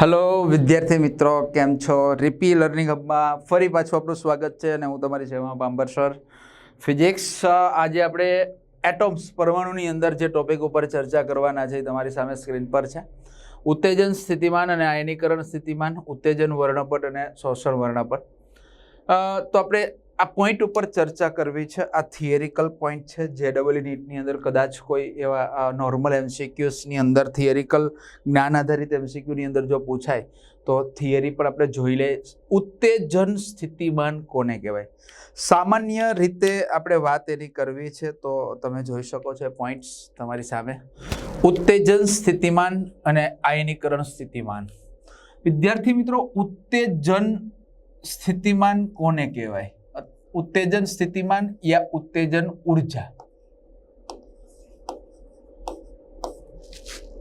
Hello વિદ્યાર્થી મિત્રો, કેમ છો? રીપી લર્નિંગ હબમાં ફરી પાછું આપણું સ્વાગત છે અને હું તમારી સેવામાં પાંબર સર. ફિઝિક્સ આજે આપણે એટોમ્સ પરમાણુની અંદર જે ટોપિક ઉપર ચર્ચા કરવાના છે તમારી સામે સ્ક્રીન પર છે. ઉત્તેજન સ્થિતિમાન અને આયનીકરણ સ્થિતિમાન, ઉત્તેજન વર્ણપટ અને શોષણ વર્ણપટ. તો આપણે આ પોઈન્ટ ઉપર ચર્ચા કરવી છે. આ થિયરિકલ પોઈન્ટ છે. જે ડબલ નીટની અંદર કદાચ કોઈ એવા નોર્મલ એમસીક્યુસની અંદર થિયરિકલ જ્ઞાન આધારિત એમસીક્યુની અંદર જો પૂછાય, તો થિયરી પણ આપણે જોઈ લઈએ. ઉત્તેજન સ્થિતિમાન કોને કહેવાય? સામાન્ય રીતે આપણે વાત એની કરવી છે, તો તમે જોઈ શકો છો પોઈન્ટ્સ તમારી સામે. ઉત્તેજન સ્થિતિમાન અને આયનીકરણ સ્થિતિમાન. વિદ્યાર્થી મિત્રો, ઉત્તેજન સ્થિતિમાન કોને કહેવાય? ઉત્તેજન સ્થિતિમાન યા ઉત્તેજન ઊર્જા?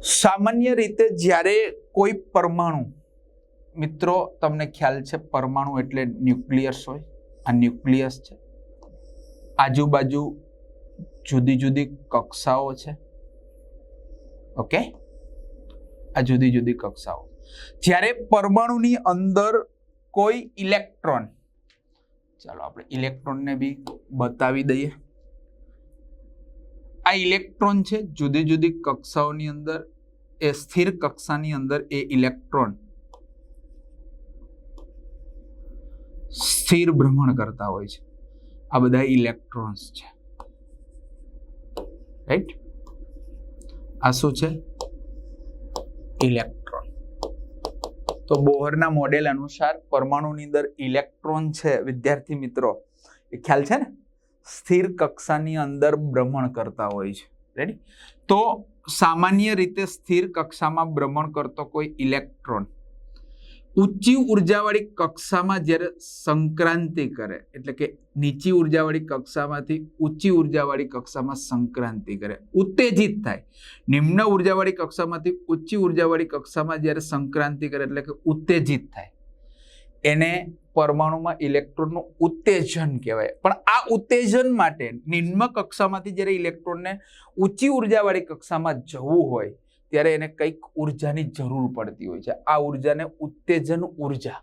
સામાન્ય રીતે જ્યારે કોઈ પરમાણુ, મિત્રો, તમને ખ્યાલ છે પરમાણુ એટલે ન્યુક્લિયસ હોય, આ ન્યુક્લિયસ છે. આજુબાજુ જુદી જુદી કક્ષાઓ છે. ઓકે? આ જુદી જુદી કક્ષાઓ. જ્યારે પરમાણુની અંદર કોઈ ઇલેક્ટ્રોન ચાલો આપણે ઇલેક્ટ્રોનને બી બતાવી દઈએ. આ ઇલેક્ટ્રોન છે, જુદી જુદી કક્ષાઓની અંદર, એ સ્થિર કક્ષાની અંદર એ ઇલેક્ટ્રોન સ્થિર ભ્રમણ કરતા હોય છે. આ બધા ઇલેક્ટ્રોન્સ છે. રાઈટ આ શું છે? ઇલેક્ટ્રોન. તો બોહરના મોડેલ અનુસાર પરમાણુની અંદર ઇલેક્ટ્રોન છે, વિદ્યાર્થી મિત્રો. એ ખ્યાલ છે ને? સ્થિર કક્ષાની અંદર ભ્રમણ કરતા હોય છે. રેડી તો સામાન્ય રીતે સ્થિર કક્ષામાં ભ્રમણ કરતો કોઈ ઇલેક્ટ્રોન ઊંચી ઉર્જાવાળી કક્ષામાં જ્યારે સંક્રાંતિ કરે, એટલે કે નીચી ઉર્જાવાળી કક્ષામાંથી ઊંચી ઉર્જાવાળી કક્ષામાં સંક્રાંતિ કરે, ઉત્તેજિત થાય. નિમ્ન ઉર્જાવાળી કક્ષામાંથી ઊંચી ઉર્જાવાળી કક્ષામાં જ્યારે સંક્રાંતિ કરે, એટલે કે ઉત્તેજિત થાય. એને પરમાણુમાં ઇલેક્ટ્રોનનું ઉત્તેજન કહેવાય. પણ આ ઉત્તેજન માટે નિમ્ન કક્ષામાંથી જ્યારે ઇલેક્ટ્રોનને ઊંચી ઉર્જાવાળી કક્ષામાં જવું હોય ત્યારે એને કંઈક ઉર્જાની જરૂર પડતી હોય છે. આ ઉર્જાને ઉત્તેજન ઊર્જા.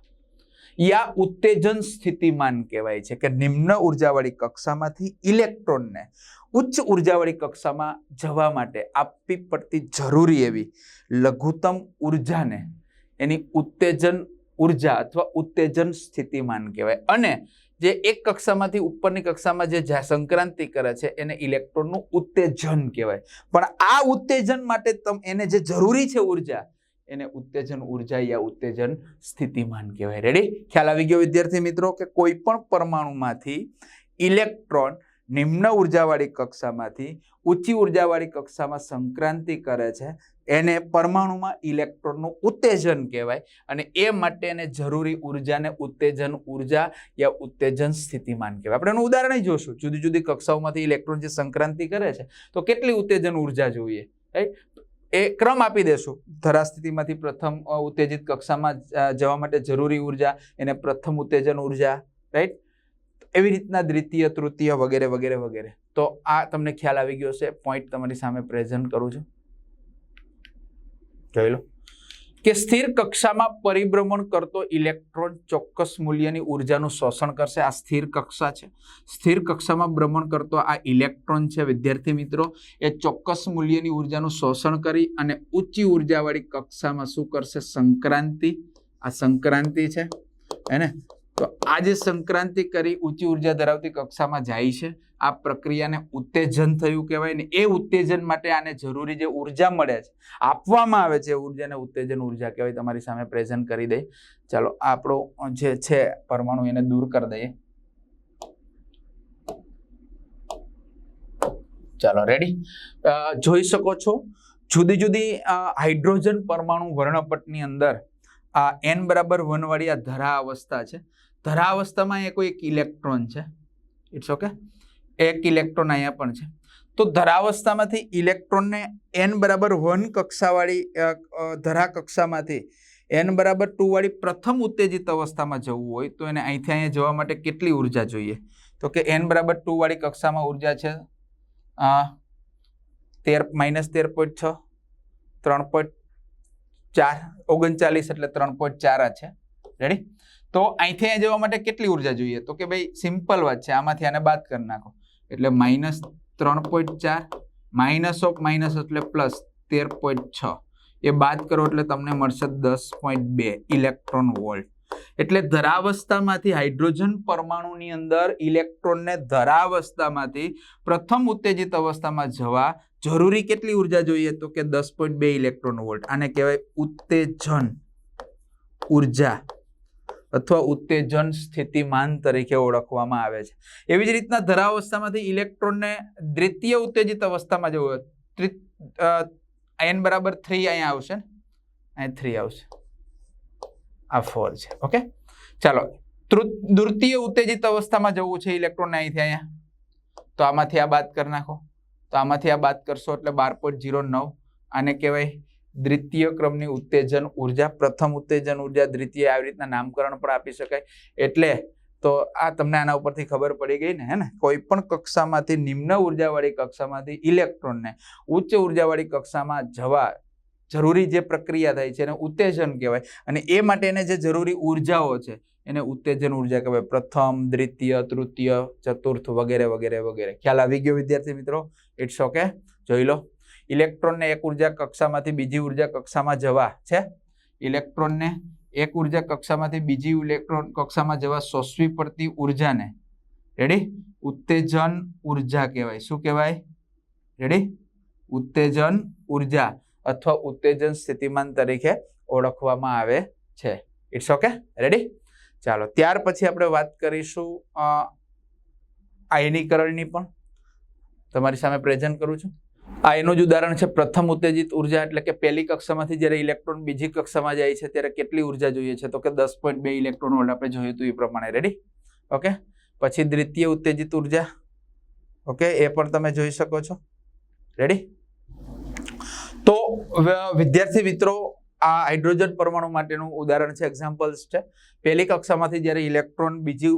યા ઉત્તેજન સ્થિતિમાન કહેવાય છે કે નિમ્ન ઉર્જાવાળી કક્ષામાંથી ઇલેક્ટ્રોનને ઉચ્ચ ઉર્જાવાળી કક્ષામાં જવા માટે આપવી પડતી જરૂરી એવી લઘુત્તમ ઉર્જાને એની ઉત્તેજન ઊર્જા અથવા ઉત્તેજન સ્થિતિમાન કહેવાય. અને જે એક કક્ષામાંથી ઉપરની કક્ષામાં જે સંક્રાંતિ કરે છે, એને ઇલેક્ટ્રોનનું ઉત્તેજન કહેવાય. પણ આ ઉત્તેજન માટે એને જે જરૂરી છે ઊર્જા, એને ઉત્તેજન ઊર્જા યા ઉત્તેજન સ્થિતિમાન કહેવાય. રેડી ખ્યાલ આવી ગયો વિદ્યાર્થી મિત્રો કે કોઈ પણ પરમાણુમાંથી ઇલેક્ટ્રોન નિમ્ન ઉર્જાવાળી કક્ષામાંથી, ઊંચી ઉર્જાવાળી કક્ષામાં સંક્રાંતિ કરે છે એને પરમાણુમાં ઇલેક્ટ્રોનનું ઉત્તેજન કહેવાય અને એ માટે એને જરૂરી ઉર્જાને ઉત્તેજન ઊર્જા યા ઉત્તેજન સ્થિતિમાન કહેવાય. આપણે એનું ઉદાહરણ જોશું. જુદી જુદી કક્ષાઓમાંથી ઇલેક્ટ્રોન જે સંક્રાંતિ કરે છે, તો કેટલી ઉત્તેજન ઊર્જા જોઈએ? રાઈટ? એ ક્રમ આપી દેશું. ધરાસ્થિતિમાંથી પ્રથમ ઉત્તેજિત કક્ષામાં જવા માટે જરૂરી ઊર્જા, એને પ્રથમ ઉત્તેજન ઊર્જા, રાઈટ? એવી રીતના દ્વિતીય, તૃતીય વગેરે વગેરે વગેરે. તો આ તમને ખ્યાલ આવી ગયો છે પોઈન્ટ તમારી સામે પ્રેઝન્ટ કરું છું. જોઈ લો. કે સ્થિર કક્ષામાં પરિભ્રમણ કરતો ઇલેક્ટ્રોન ચોક્કસ મૂલ્યની ઉર્જાનું શોષણ કરશે. આ સ્થિર કક્ષા છે. સ્થિર કક્ષામાં ભ્રમણ કરતો આ ઇલેક્ટ્રોન છે, વિદ્યાર્થી મિત્રો. એ ચોક્કસ મૂલ્યની ઉર્જાનું શોષણ કરી અને ઊંચી ઉર્જાવાળી કક્ષામાં શું કરશે? સંક્રાંતિ. આ સંક્રાંતિ છે એને તો આ જે સંક્રાંતિ કરી ઊંચી ઊર્જા ધરાવતી કક્ષામાં જાય છે. આ પ્રક્રિયાને ઉત્તેજન થયું કહેવાય ને એ ઉત્તેજન માટે આને જરૂરી જે ઊર્જા મળે છે, આપવામાં આવે છે ઉર્જાને ઉત્તેજન ઊર્જા કહેવાય, તમારી સામે પ્રેઝન્ટ કરી દઈએ ચાલો, આપણો જે છે પરમાણુ એને દૂર કરી દઈએ. ચાલો રેડી જોઈ શકો છો, જુદી જુદી હાઇડ્રોજન પરમાણુ વર્ણપટની અંદર, આ એન બરાબર વન વાળી આ ધરા અવસ્થા છે. ધરા અહીંયા એ કોઈ એક ઇલેક્ટ્રોન છે. ઇટ્સ ઓકે એક ઇલેક્ટ્રોન અહીંયા પણ છે. તો ધરાવસ્થામાંથી ઇલેક્ટ્રોનને એન બરાબર વન કક્ષાવાળી ધરા કક્ષામાંથી એન બરાબર ટુ વાળી પ્રથમ ઉત્તેજિત અવસ્થામાં જવું હોય તો એને અહીંથી અહીંયા જવા માટે કેટલી ઊર્જા જોઈએ? તો કે એન બરાબર ટુ વાળી કક્ષામાં ઊર્જા છે તેર માઇનસ તેર પોઈન્ટ છ, ત્રણ પોઈન્ટ ચાર, ઓગણચાલીસ એટલે ત્રણ પોઈન્ટ ચાર આ છે. રેડી તો અહીંથી અહીંયા જવા માટે કેટલી ઊર્જા જોઈએ? તો કે ભાઈ સિમ્પલ વાત છે, આમાંથી આને બાદ કરી નાખો. એટલે માઇનસ ત્રણ પોઈન્ટ ચાર માઇનસ ઓફ માઇનસ એટલે પ્લસ તેર પોઈન્ટ છ. એ બાદ કરો એટલે તમને મળશે દસ પોઈન્ટ બે ઇલેક્ટ્રોન વોલ્ટ એટલે ધરાવસ્થામાંથી હાઇડ્રોજન પરમાણુની અંદર ઇલેક્ટ્રોનને ધરાવસ્થામાંથી પ્રથમ ઉત્તેજિત અવસ્થામાં જવા જરૂરી કેટલી ઊર્જા જોઈએ? તો કે દસ પોઈન્ટ બે ઇલેક્ટ્રોન વોલ્ટ આને કહેવાય ઉત્તેજન ઊર્જા. અથવા ઉત્તેજન સ્થિતિમાન તરીકે ઓળખવામાં આવે છે. એવી જ રીતના ધરાવસ્થામાંથી ઇલેક્ટ્રોનને દ્વિતીય ઉત્તેજિત અવસ્થામાં જવું આયન બરાબર થ્રી અહીંયા આવશે અહીં થ્રી આવશે. આ ફોર છે. ઓકે? ચાલો તૃતીય ઉત્તેજિત અવસ્થામાં જવું છે ઇલેક્ટ્રોન અહીંથી અહીંયા? તો આમાંથી આ બાદ કરી નાખો. તો આમાંથી આ બાદ કરશો એટલે બાર પોઈન્ટ જીરો નવ. આને કહેવાય દ્વિતીય ક્રમની ઉત્તેજન ઊર્જા, પ્રથમ ઉત્તેજન ઊર્જા દ્વિતીય આવી રીતના નામકરણ પણ આપી શકાય. એટલે તો આ તમને આના ઉપરથી ખબર પડી ગઈ ને, હે ને? કોઈ પણ કક્ષામાંથી નિમ્ન ઉર્જાવાળી કક્ષામાંથી ઇલેક્ટ્રોનને ઉચ્ચ ઉર્જાવાળી કક્ષામાં જવા જરૂરી જે પ્રક્રિયા થાય છે એને ઉત્તેજન કહેવાય. અને એ માટેને જે જરૂરી ઉર્જાઓ છે એને ઉત્તેજન ઊર્જા કહેવાય. પ્રથમ, દ્વિતીય, તૃતીય, ચતુર્થ વગેરે વગેરે વગેરે. ખ્યાલ આવી ગયો વિદ્યાર્થી મિત્રો? ઇટ્સ ઓકે જોઈ લો. ઇલેક્ટ્રોનને એક ઊર્જા કક્ષામાંથી બીજી ઊર્જા કક્ષામાં જવા, છે? ઇલેક્ટ્રોનને એક ઊર્જા કક્ષામાંથી બીજી ઇલેક્ટ્રોન કક્ષામાં જવા શોષવી પડતી ઉર્જાને રેડી ઉત્તેજન ઊર્જા કહેવાય. શું કહેવાય? રેડી ઉત્તેજન ઊર્જા અથવા ઉત્તેજન સ્થિતિમાન તરીકે ઓળખવામાં આવે છે. ઇટ્સ ઓકે રેડી ચાલો, ત્યાર પછી આપણે વાત કરીશું આયનીકરણની પણ. તમારી સામે પ્રેઝન્ટ કરું છું. આ એનું જ ઉદાહરણ છે, પ્રથમ ઉત્તેજિત ઊર્જા એટલે કે પહેલી કક્ષામાંથી જ્યારે ઇલેક્ટ્રોન બીજી કક્ષામાં જાય છે, ત્યારે કેટલી ઊર્જા જોઈએ છે? તો કે દસ પોઈન્ટ બે ઇલેક્ટ્રોન વોલ્ટ આપણે જોયું હતું એ પ્રમાણે. રેડી ઓકે પછી દ્વિતીય ઉત્તેજિત ઊર્જા. ઓકે એ પણ તમે જોઈ શકો છો. રેડી તો વિદ્યાર્થી મિત્રો, આ હાઇડ્રોજન પરમાણુ માટેનું ઉદાહરણ છે એક્ઝામ્પલ્સ છે. પહેલી કક્ષામાંથી જ્યારે ઇલેક્ટ્રોન બીજી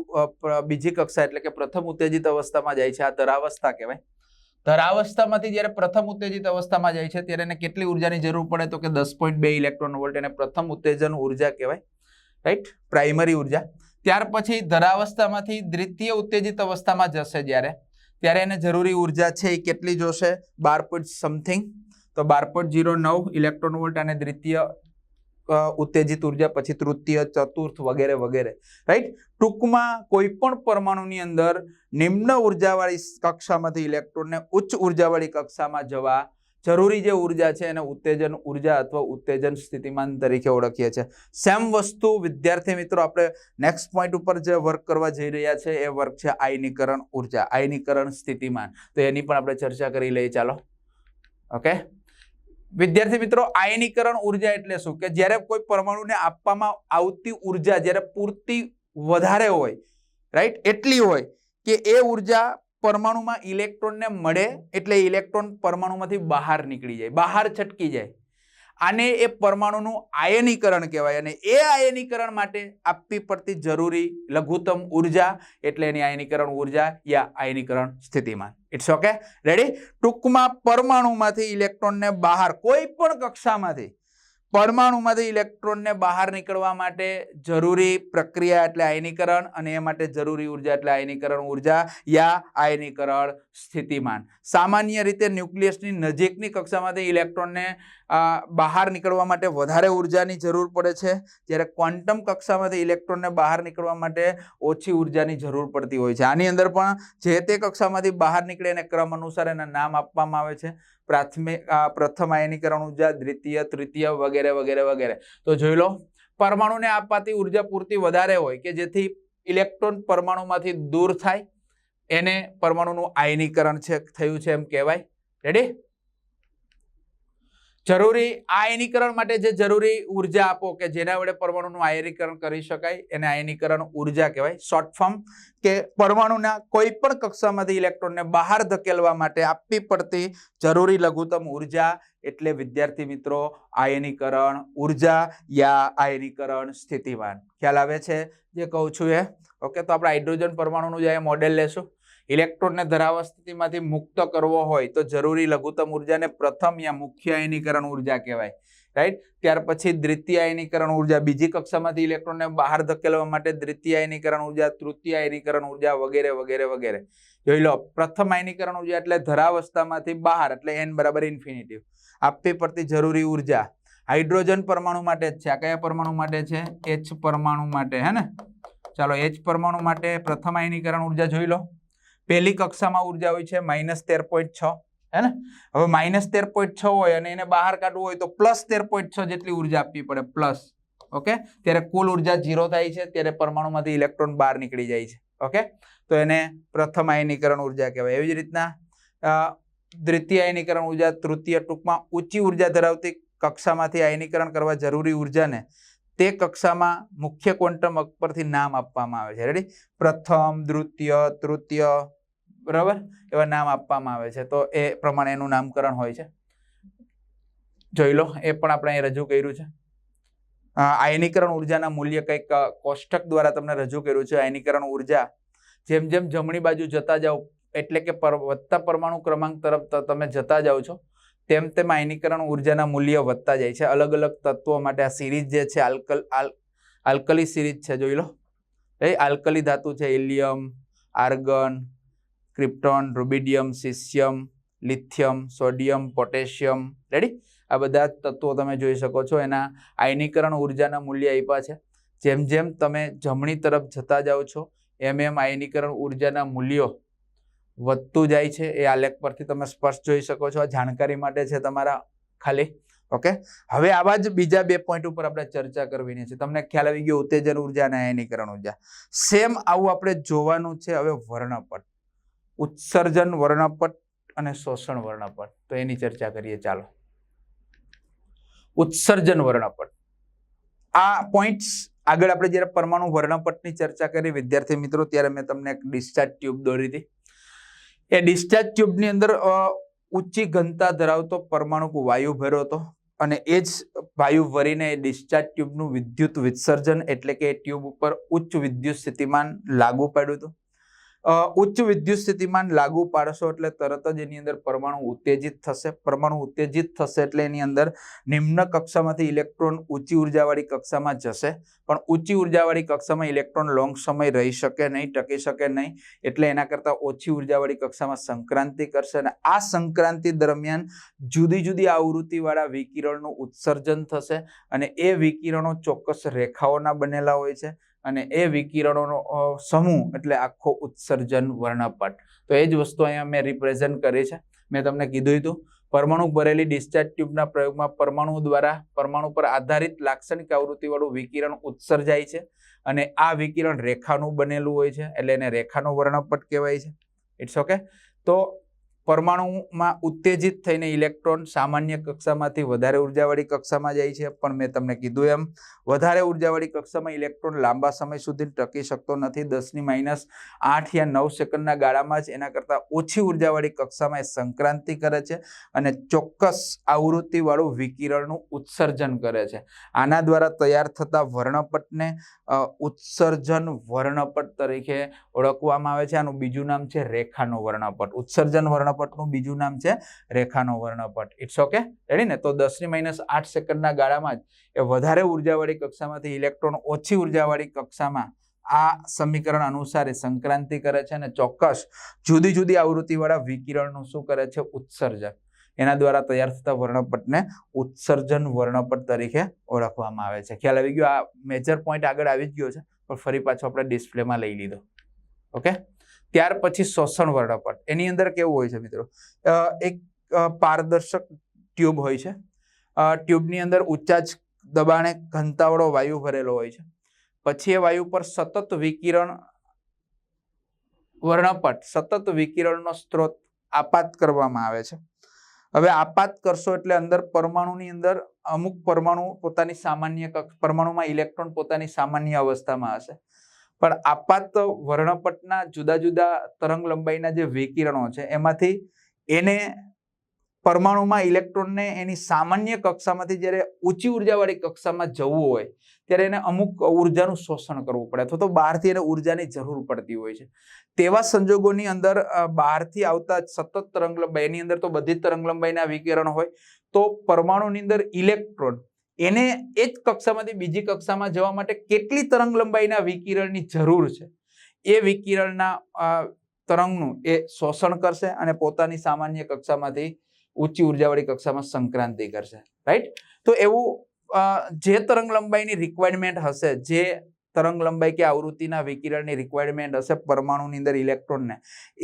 બીજી કક્ષા એટલે કે પ્રથમ ઉત્તેજિત અવસ્થામાં જાય છે, આ ધરાવસ્થા કહેવાય. ધરાવસ્થામાંથી જ્યારે પ્રથમ ઉત્તેજિત અવસ્થામાં જાય છે, ત્યારે એને કેટલી ઉર્જાની જરૂર પડે? તો કે દસ પોઈન્ટ બે ઇલેક્ટ્રોન વોલ્ટ એને પ્રથમ ઉત્તેજન ઊર્જા કહેવાય રાઈટ પ્રાઇમરી ઊર્જા. ત્યાર પછી ધરાવસ્થામાંથી દ્વિતીય ઉત્તેજિત અવસ્થામાં જશે જ્યારે. ત્યારે એને જરૂરી ઊર્જા છે એ કેટલી જોશે? બાર પોઈન્ટ સમથિંગ તો બાર પોઈન્ટ જીરો નવ ઇલેક્ટ્રોન વોલ્ટ અને દ્વિતીય ઉત્તેજિત ઊર્જા, પછી તૃતીય, ચતુર્થ વગેરે વગેરે. રાઈટ ટૂંકમાં કોઈ પણ પરમાણુની અંદર નિમ્ન ઉર્જાવાળી કક્ષામાંથી ઇલેક્ટ્રોનને ઉચ્ચ ઉર્જાવાળી કક્ષામાં જવા જરૂરી જે ઊર્જા છે, એને ઉત્તેજન ઊર્જા અથવા ઉત્તેજન સ્થિતિમાન તરીકે ઓળખીએ છીએ. સેમ વસ્તુ વિદ્યાર્થી મિત્રો આપણે નેક્સ્ટ પોઈન્ટ ઉપર જે વર્ક કરવા જઈ રહ્યા છે, એ વર્ક છે આયનીકરણ ઊર્જા, આયનીકરણ સ્થિતિમાન. તો એની પણ આપણે ચર્ચા કરી લઈએ. ચાલો. ઓકે વિદ્યાર્થી મિત્રો, આયનીકરણ ઊર્જા એટલે શું? કે જ્યારે કોઈ પરમાણુને આપવામાં આવતી ઊર્જા જ્યારે પૂરતી વધારે હોય રાઈટ એટલી હોય કે એ ઊર્જા પરમાણુમાં ઇલેક્ટ્રોનને મળે એટલે ઇલેક્ટ્રોન પરમાણુમાંથી બહાર નીકળી જાય, બહાર છટકી જાય. આને એ પરમાણુનું આયનીકરણ કહેવાય અને એ આયનીકરણ માટે આપવી પડતી જરૂરી લઘુત્તમ ઊર્જા એટલે એની આયનીકરણ ઊર્જા યા આયનીકરણ સ્થિતિમાન. ઇટ્સ ઓકે રેડી ટૂંકમાં પરમાણુમાંથી ઇલેક્ટ્રોનને બહાર, કોઈ પણ કક્ષામાંથી પરમાણુમાંથી ઇલેક્ટ્રોનને બહાર નીકળવા માટે જરૂરી પ્રક્રિયા એટલે આયનીકરણ અને એ માટે જરૂરી ઊર્જા એટલે આયનીકરણ ઊર્જા યા આયનીકરણ સ્થિતિમાન. સામાન્ય રીતે ન્યુક્લિયસની નજીકની કક્ષામાંથી ઇલેક્ટ્રોનને બહાર નીકળવા માટે વધારે ઉર્જાની જરૂર પડે છે. જ્યારે ક્વોન્ટમ કક્ષામાંથી ઇલેક્ટ્રોનને બહાર નીકળવા માટે ઓછી ઉર્જાની જરૂર પડતી હોય છે. આની અંદર પણ જે તે કક્ષામાંથી બહાર નીકળે એને ક્રમ અનુસાર એના નામ આપવામાં આવે છે. પ્રાથમિક પ્રથમ આયનીકરણ ઊર્જા, દ્વિતીય, તૃતીય વગેરે વગેરે વગેરે. તો જોઈ લો, પરમાણુને આપવાથી ઊર્જા પૂરતી વધારે હોય કે જેથી ઇલેક્ટ્રોન પરમાણુમાંથી દૂર થાય એને પરમાણુનું આયનીકરણ છે, થયું છે એમ કહેવાય. રેડી જરૂરી આયનીકરણ માટે જે જરૂરી ઊર્જા આપો કે જેના વડે પરમાણુનું આયનીકરણ કરી શકાય, એને આયનીકરણ ઊર્જા કહેવાય. શોર્ટ ફોર્મ કે પરમાણુના કોઈ પણ કક્ષામાંથી ઇલેક્ટ્રોનને બહાર ધકેલવા માટે આપવી પડતી જરૂરી લઘુત્તમ ઊર્જા એટલે વિદ્યાર્થી મિત્રો, આયનીકરણ ઊર્જા યા આયનીકરણ સ્થિતિમાન. ખ્યાલ આવે છે? જે કહું છું એ. ઓકે તો આપણે હાઇડ્રોજન પરમાણુનું જે મોડેલ લેશું. ઇલેક્ટ્રોનને ધરાવવા સ્થિતિમાંથી મુક્ત કરવો હોય તો જરૂરી લઘુત્તમ ઉર્જાને પ્રથમ યા મુખ્ય આયનીકરણ ઊર્જા કહેવાય રાઈટ ત્યાર પછી દ્વિતીય આયનીકરણ ઊર્જા, બીજી કક્ષામાંથી ઇલેક્ટ્રોનને બહાર ધકેલવા માટે દ્વિતીય આયનીકરણ ઊર્જા, તૃતીય આયનીકરણ ઊર્જા વગેરે વગેરે વગેરે. જોઈ લો, પ્રથમ આયનીકરણ ઊર્જા એટલે ધરાવસ્થામાંથી બહાર, એટલે એન બરાબર ઇન્ફિનિટિવ આપવી પડતી જરૂરી ઊર્જા હાઇડ્રોજન પરમાણુ માટે જ છે. આ કયા પરમાણુ માટે છે? એચ પરમાણુ માટે, હે ને? ચાલો એચ પરમાણુ માટે પ્રથમ આયનીકરણ ઊર્જા જોઈ લો. પહેલી કક્ષામાં ઊર્જા હોય છે માઇનસ તેર પોઈન્ટ છ, હે ને? હવે માઇનસ તેર પોઈન્ટ છ હોય અને એને બહાર કાઢવું હોય તો પ્લસ તેર પોઈન્ટ છ જેટલી ઊર્જા આપવી પડે, પ્લસ. ઓકે? ત્યારે કુલ ઊર્જા ઝીરો થાય છે, ત્યારે પરમાણુમાંથી ઇલેક્ટ્રોન બહાર નીકળી જાય છે. ઓકે? તો એને પ્રથમ આયનીકરણ ઊર્જા કહેવાય. એવી જ રીતના દ્વિતીય આયનીકરણ ઊર્જા તૃતીય ટૂંકમાં ઊંચી ઊર્જા ધરાવતી કક્ષામાંથી આયનીકરણ કરવા જરૂરી ઉર્જાને તે કક્ષામાં મુખ્ય ક્વોન્ટમ પરથી નામ આપવામાં આવે છે. રેડી પ્રથમ, દ્વિતીય, તૃતીય, બરાબર? એવા નામ આપવામાં આવે છે. તો એ પ્રમાણે એનું નામકરણ હોય છે. જોઈ લો, એ પણ આપણે અહીં રજૂ કર્યું છે. આયનીકરણ ઉર્જાના મૂલ્ય કંઈક કોષ્ટક દ્વારા તમને રજૂ કર્યું છે. આયનીકરણ ઊર્જા. જેમ જેમ જમણી બાજુ જતા જાઓ, એટલે કે વધતા પરમાણુ ક્રમાંક તરફ તમે જતા જાઓ છો તેમ તેમ આયનીકરણ ઉર્જાના મૂલ્ય વધતા જાય છે. અલગ અલગ તત્વો માટે આ સિરીઝ જે છે, આલ્કલ, આલ, આલ્કલી સિરીઝ છે, જોઈ લો. એ આલ્કલી ધાતુ છે helium argon, krypton, rubidium, caesium, lithium, sodium, potassium. Ready આ બધા તત્વો તમે જોઈ શકો છો. એના આયનીકરણ ઉર્જાના મૂલ્ય આપ્યા છે. જેમ જેમ તમે જમણી તરફ જતા જાઓ છો, એમ એમ આયનીકરણ ઉર્જાના મૂલ્યો વધતું જાય છે એ આલેખ પરથી તમે સ્પષ્ટ જોઈ શકો છો. આ જાણકારી માટે છે તમારા ખાલી. ઓકે? હવે આવા જ બીજા બે પોઈન્ટ ઉપર આપણે ચર્ચા કરવીની છે. તમને ખ્યાલ આવી ગયો ઉત્તેજન ઊર્જા અને આયનીકરણ ઊર્જા. સેમ આવું આપણે જોવાનું છે હવે વર્ણપટ. ઉત્સર્જન વર્ણપટ અને શોષણ વર્ણપટ. તો એની ચર્ચા કરીએ. ચાલો. ઉત્સર્જન વર્ણપટ. આ પોઈન્ટ્સ આગળ આપણે જ્યારે પરમાણુ વર્ણપટની ચર્ચા કરી, વિદ્યાર્થી મિત્રો, ત્યારે મેં તમને એક ડિસ્ચાર્જ ટ્યુબ દોરી હતી. એ ડિસ્ચાર્જ ટ્યુબની અંદર ઊંચી ઘનતા ધરાવતો પરમાણુ વાયુ ભર્યો હતો અને એ જ વાયુ ભરીને એ ડિસ્ચાર્જ ટ્યુબનું વિદ્યુત વિસર્જન એટલે કે ટ્યુબ ઉપર ઉચ્ચ વિદ્યુત સ્થિતિમાન લાગુ પાડ્યું હતું. ઉચ્ચ વિદ્યુત સ્થિતિમાન લાગુ પાડશો એટલે તરત જ એની અંદર પરમાણુ ઉત્તેજિત થશે. પરમાણુ ઉત્તેજિત થશે એટલે એની અંદર નિમ્ન કક્ષામાંથી ઇલેક્ટ્રોન ઊંચી ઉર્જાવાળી કક્ષામાં જશે. પણ ઊંચી ઉર્જાવાળી કક્ષામાં ઇલેક્ટ્રોન લોંગ સમય રહી શકે નહીં, ટકી શકે નહીં, એટલે એના કરતાં ઓછી ઉર્જાવાળી કક્ષામાં સંક્રાંતિ કરશે અને આ સંક્રાંતિ દરમિયાન જુદી જુદી આવૃત્તિવાળા વિકિરણનું ઉત્સર્જન થશે અને એ વિકિરણો ચોક્કસ રેખાઓના બનેલા હોય છે. અને એ વિકિરણોનો સમૂહ એટલે આખો ઉત્સર્જન વર્ણપટ. તો એ જ વસ્તુ અહીંયા મેં રિપ્રેઝન્ટ કરી છે. મેં તમને કીધું હતું. પરમાણુ ભરેલી ડિસ્ચાર્જ ટ્યુબના પ્રયોગમાં પરમાણુ દ્વારા, પરમાણુ પર આધારિત લાક્ષણિક આવૃત્તિવાળું વિકિરણ ઉત્સર્જાય છે અને આ વિકિરણ રેખાનું બનેલું હોય છે. એટલે એને રેખાનો વર્ણપટ કહેવાય છે. ઇટ્સ ઓકે તો પરમાણુમાં ઉત્તેજિત થઈને ઇલેક્ટ્રોન સામાન્ય કક્ષામાંથી વધારે ઉર્જાવાળી કક્ષામાં જાય છે. પણ મેં તમને કીધું એમ, વધારે ઉર્જાવાળી કક્ષામાં ઇલેક્ટ્રોન લાંબા સમય સુધી ટકી શકતો નથી. દસની માઇનસ આઠ યા નવ સેકન્ડના ગાળામાં જ એના કરતાં ઓછી ઉર્જાવાળી કક્ષામાં એ સંક્રાંતિ કરે છે અને ચોક્કસ આવૃત્તિવાળું વિકિરણનું ઉત્સર્જન કરે છે. આના દ્વારા તૈયાર થતા વર્ણપટને ઉત્સર્જન વર્ણપટ તરીકે ઓળખવામાં આવે છે. આનું બીજું નામ છે રેખાનું વર્ણપટ. ઉત્સર્જન વર્ણપટનું બીજું નામ છે રેખાનો વર્ણપટ. ઇટ્સ ઓકે રેડી ને? તો દસની માઇનસ આઠ સેકન્ડના ગાળામાં જ એ વધારે ઉર્જાવાળી કક્ષામાંથી ઇલેક્ટ્રોન ઓછી ઉર્જાવાળી કક્ષામાં આ સમીકરણ અનુસાર સંક્રાંતિ કરે છે અને ચોક્કસ જુદી જુદી આવૃત્તિવાળા વિકિરણનું શું કરે છે? ઉત્સર્જન. એના દ્વારા તૈયાર થતા વર્ણપટને ઉત્સર્જન વર્ણપટ તરીકે ઓળખવામાં આવે છે. ખ્યાલ આવી ગયો? આ મેજર પોઈન્ટ આગળ આવી જ ગયો છે, પણ ફરી પાછો આપણે ડિસ્પ્લેમાં લઈ લીધો. ઓકે ત્યાર પછી શોષણ વર્ણપટ. એની અંદર કેવું હોય છે મિત્રો? એક પારદર્શક ટ્યુબ હોય છે. ટ્યુબની અંદર ઊંચા જ દબાણે ઘનતાવાળો વાયુ ભરેલો હોય છે. પછી એ વાયુ પર સતત વિકિરણ વર્ણપટ, સતત વિકિરણનો સ્ત્રોત આપાત કરવામાં આવે છે. હવે આપાત કરશો એટલે અંદર પરમાણુની અંદર અમુક પરમાણુ પોતાની સામાન્ય પરમાણુમાં ઇલેક્ટ્રોન પોતાની સામાન્ય અવસ્થામાં હશે. પણ આપાત વર્ણપટના જુદા જુદા તરંગ લંબાઈના જે વિકિરણો છે, એમાંથી એને પરમાણુમાં ઇલેક્ટ્રોનને એની સામાન્ય કક્ષામાંથી જ્યારે ઊંચી ઉર્જાવાળી કક્ષામાં જવું હોય, ત્યારે એને અમુક ઉર્જાનું શોષણ કરવું પડે અથવા તો બહારથી એને ઉર્જાની જરૂર પડતી હોય છે. તેવા સંજોગોની અંદર બહારથી આવતા સતત તરંગલંબાઈ એની અંદર તો બધી જ તરંગલંબાઈના વિકિરણ હોય, તો પરમાણુની અંદર ઇલેક્ટ્રોન એને એ જ કક્ષામાંથી બીજી કક્ષામાં જવા માટે કેટલી તરંગલંબાઈના વિકિરણની જરૂર છે? એ વિકિરણના તરંગનું એ શોષણ કરશે અને પોતાની સામાન્ય કક્ષામાંથી ઊંચી ઉર્જાવાળી કક્ષામાં સંક્રાંતિ કરશે. રાઈટ? તો એવું જે તરંગ લંબાઈની રિક્વાયરમેન્ટ હશે, જે તરંગ લંબાઈ કે આવૃત્તિના વિકિરણની રિક્વાયરમેન્ટ હશે પરમાણુની અંદર ઇલેક્ટ્રોનને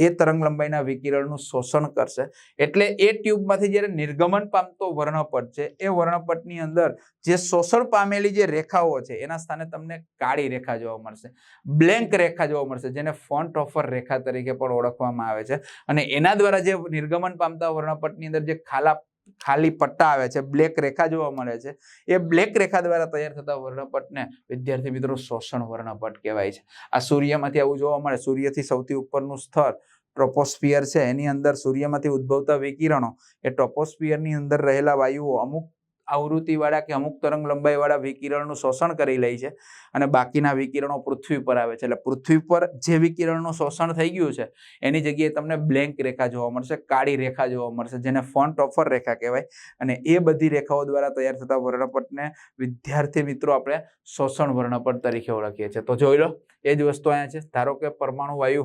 એ તરંગ લંબાઈના વિકિરણનું શોષણ કરશે. એટલે એ ટ્યુબમાંથી જ્યારે નિર્ગમન પામતો વર્ણપટ છે, એ વર્ણપટની અંદર જે શોષણ પામેલી જે રેખાઓ છે, એના સ્થાને તમને કાળી રેખા જોવા મળશે. બ્લેન્ક રેખા જોવા મળશે, જેને ફોન્ટ ઓફર રેખા તરીકે પણ ઓળખવામાં આવે છે. અને એના દ્વારા જે નિર્ગમન પામતા વર્ણપટની અંદર જે ખાલા ખાલી પટ્ટા આવે છે, બ્લેક રેખા જોવા મળે છે. એ બ્લેક રેખા દ્વારા તૈયાર થતા વર્ણપટને વિદ્યાર્થી મિત્રો શોષણ વર્ણપટ કહેવાય છે. આ સૂર્યમાંથી આવું જોવા મળે, સૂર્યથી સૌથી ઉપરનું સ્તર ટ્રોપોસ્ફિયર છે. એની અંદર સૂર્યમાંથી ઉદ્ભવતા વિકિરણો એ ટ્રોપોસ્ફિયરની અંદર રહેલા વાયુઓ અમુક આવૃત્તિવાળા કે અમુક તરંગ લંબાઈવાળા વિકિરણનું શોષણ કરી લે છે અને બાકીના વિકિરણો પૃથ્વી પર આવે છે. એટલે પૃથ્વી પર જે વિકિરણનું શોષણ થઈ ગયું છે, એની જગ્યાએ તમને બ્લેન્ક રેખા જોવા મળશે, કાળી રેખા જોવા મળશે, જેને ફોન્ટ ઓફર રેખા કહેવાય. અને એ બધી રેખાઓ દ્વારા તૈયાર થતા વર્ણપટને વિદ્યાર્થી મિત્રો આપણે શોષણ વર્ણપટ તરીકે ઓળખીએ છીએ. તો જોઈ લો, એ જ વસ્તુ અહીંયા છે. ધારો કે પરમાણુ વાયુ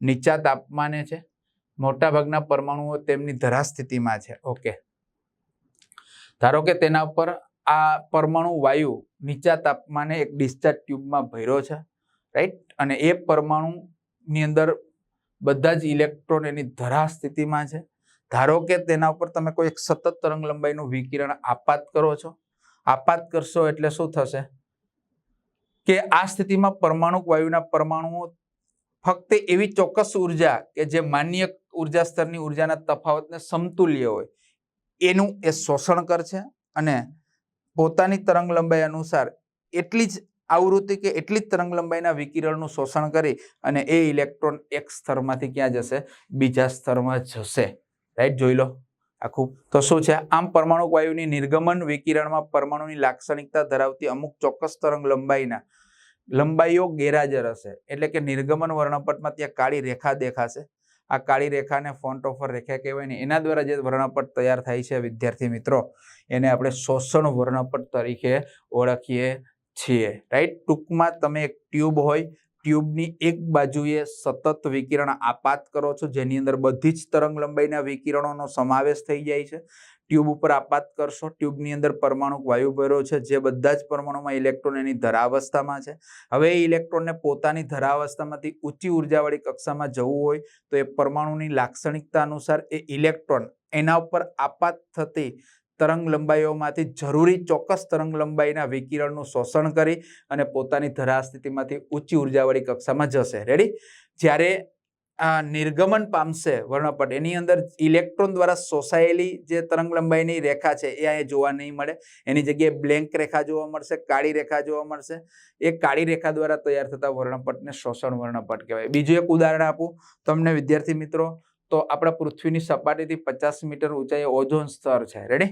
નીચા તાપમાને છે, મોટાભાગના પરમાણુઓ તેમની ધરા સ્થિતિમાં છે. ઓકે ધારો કે તેના પર આ પરમાણુ વાયુ નીચા તાપમાને એક ડિસ્ચાર્જ ટ્યુબમાં ભર્યો છે રાઈટ અને એ પરમાણુની અંદર બધા જ ઇલેક્ટ્રોન એની ધરા સ્થિતિમાં છે. ધારો કે તેના ઉપર તમે કોઈ એક સતત તરંગ લંબાઈનું વિકિરણ આપાત કરો છો. આપાત કરશો એટલે શું થશે? કે આ સ્થિતિમાં પરમાણુ વાયુના પરમાણુઓ ફક્ત એવી ચોક્કસ ઊર્જા કે જે માન્ય ઊર્જા સ્તરની ઉર્જાના તફાવતને સમતુલ્ય હોય એનું એ શોષણ કરશે અને પોતાની તરંગ લંબાઈ અનુસાર એટલી જ આવૃત્તિ કે એટલી જ તરંગ લંબાઈના વિકિરણનું શોષણ કરી અને એ ઇલેક્ટ્રોન એક સ્તરમાંથી ક્યાં જશે? બીજા સ્તરમાં જશે. રાઈટ? જોઈ લો. આખું તો શું છે? આમ પરમાણુ વાયુની નિર્ગમન વિકિરણમાં પરમાણુની લાક્ષણિકતા ધરાવતી અમુક ચોક્કસ તરંગ લંબાઈના લંબાઈઓ ગેરહાજર હશે. એટલે કે નિર્ગમન વર્ણપટમાં ત્યાં કાળી રેખા દેખાશે. આ કાળી રેખાને ફોન્ટ ઓફર રેખા કહેવાય ને એના દ્વારા જે વર્ણપટ તૈયાર થાય છે, વિદ્યાર્થી મિત્રો, એને આપણે શોષણ વર્ણપટ તરીકે ઓળખીએ છીએ રાઈટ ટૂંકમાં તમે એક ટ્યુબ હોય ટ્યુબની એક બાજુએ સતત વિકિરણ આપાત કરો છો, જેની અંદર બધી જ તરંગ લંબાઈના વિકિરણોનો સમાવેશ થઈ જાય છે. ટ્યુબ ઉપર આપાત કરશો, ટ્યુબની અંદર પરમાણુ વાયુ ભર્યો છે, જે બધા જ પરમાણુમાં ઇલેક્ટ્રોન એની ધરાવસ્થામાં છે. હવે એ ઇલેક્ટ્રોનને પોતાની ધરાવસ્થામાંથી ઊંચી ઉર્જાવાળી કક્ષામાં જવું હોય, તો એ પરમાણુની લાક્ષણિકતા અનુસાર એ ઇલેક્ટ્રોન એના ઉપર આપાત થતી તરંગ લંબાઈઓમાંથી જરૂરી ચોક્કસ તરંગ લંબાઈના વિકિરણનું શોષણ કરી અને પોતાની ધરાસ્થિતિમાંથી ઊંચી ઉર્જાવાળી કક્ષામાં જશે. રેડી જ્યારે આ નિર્ગમન પામશે વર્ણપટ, એની અંદર ઇલેક્ટ્રોન દ્વારા શોષાયેલી જે તરંગ લંબાઈની રેખા છે, એ અહીંયા જોવા નહીં મળે. એની જગ્યાએ બ્લેન્ક રેખા જોવા મળશે, કાળી રેખા જોવા મળશે. એ કાળી રેખા દ્વારા તૈયાર થતા વર્ણપટને શોષણ વર્ણપટ કહેવાય. બીજું એક ઉદાહરણ આપું. તમને વિદ્યાર્થી મિત્રો તો આપણા પૃથ્વીની સપાટીથી પચાસ મીટર ઊંચાઈએ ઓઝોન સ્તર છે. રેડી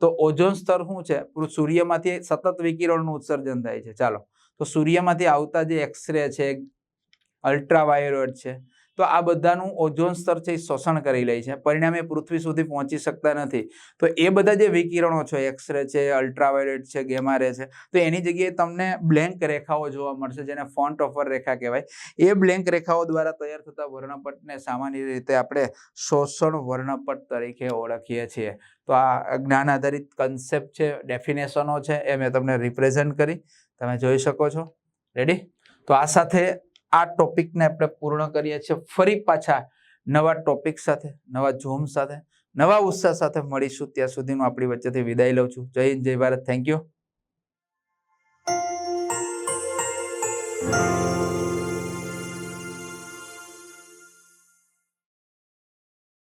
તો ઓઝોન સ્તર શું છે? સૂર્યમાંથી સતત વિકિરણનું ઉત્સર્જન થાય છે. ચાલો. તો સૂર્યમાંથી આવતા જે એક્સરે છે અલ્ટ્રાવાયોલેટ છે તો આ બધાનું ઓઝોન સ્તર છે એ શોષણ કરી લે છે. પરિણામે પૃથ્વી સુધી પહોંચી શકતા નથી. તો એ બધા જે વિકિરણો છે એક્સરે છે અલ્ટ્રાવાયોલેટ છે ગેમા રે છે, તો એની જગ્યાએ તમને બ્લેન્ક રેખાઓ જોવા મળશે, જેને ફોન્ટ ઓફર રેખા કહેવાય. એ બ્લેન્ક રેખાઓ દ્વારા તૈયાર થતા વર્ણપટને સામાન્ય રીતે આપણે શોષણ વર્ણપટ તરીકે ઓળખીએ છીએ. તો આ જ્ઞાન આધારિત કન્સેપ્ટ છે ડેફિનેશનો છે, એ મેં તમને રિપ્રેઝન્ટ કરી. તમે જોઈ શકો છો. રેડી તો આ સાથે આ ટોપિકને આપણે પૂર્ણ કરીએ છીએ ફરી પાછા નવા ટોપિક સાથે, નવા જોમ સાથે, નવા ઉત્સાહ સાથે મળીશું ત્યાં સુધીનું આપણી વચ્ચેથી વિદાય લઉં છું. જય હિન્દ, જય ભારત. Thank you